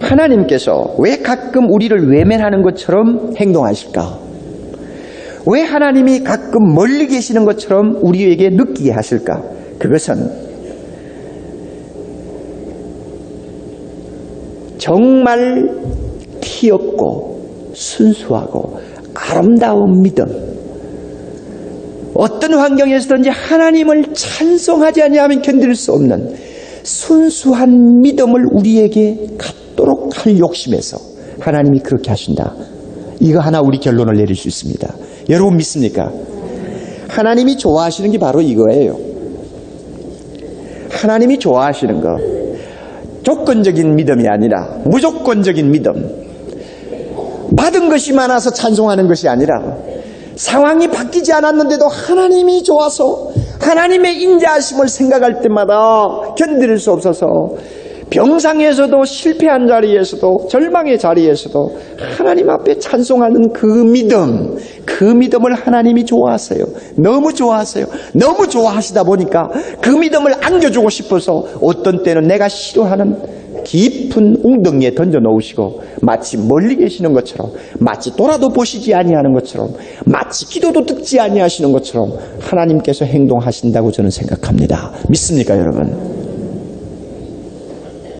하나님께서 왜 가끔 우리를 외면하는 것처럼 행동하실까? 왜 하나님이 가끔 멀리 계시는 것처럼 우리에게 느끼게 하실까? 그것은 정말 귀엽고 순수하고 아름다운 믿음. 어떤 환경에서든지 하나님을 찬송하지 아니하면 견딜 수 없는 순수한 믿음을 우리에게 갖도록 할 욕심에서 하나님이 그렇게 하신다. 이거 하나 우리 결론을 내릴 수 있습니다. 여러분 믿습니까? 하나님이 좋아하시는 게 바로 이거예요. 하나님이 좋아하시는 거. 조건적인 믿음이 아니라 무조건적인 믿음. 받은 것이 많아서 찬송하는 것이 아니라 상황이 바뀌지 않았는데도 하나님이 좋아서 하나님의 인자하심을 생각할 때마다 견딜 수 없어서 병상에서도 실패한 자리에서도 절망의 자리에서도 하나님 앞에 찬송하는 그 믿음, 그 믿음을 하나님이 좋아하세요. 너무 좋아하세요. 너무 좋아하시다 보니까 그 믿음을 안겨주고 싶어서 어떤 때는 내가 싫어하는 깊은 웅덩이에 던져 놓으시고 마치 멀리 계시는 것처럼 마치 돌아도 보시지 아니하는 것처럼 마치 기도도 듣지 아니하시는 것처럼 하나님께서 행동하신다고 저는 생각합니다. 믿습니까, 여러분?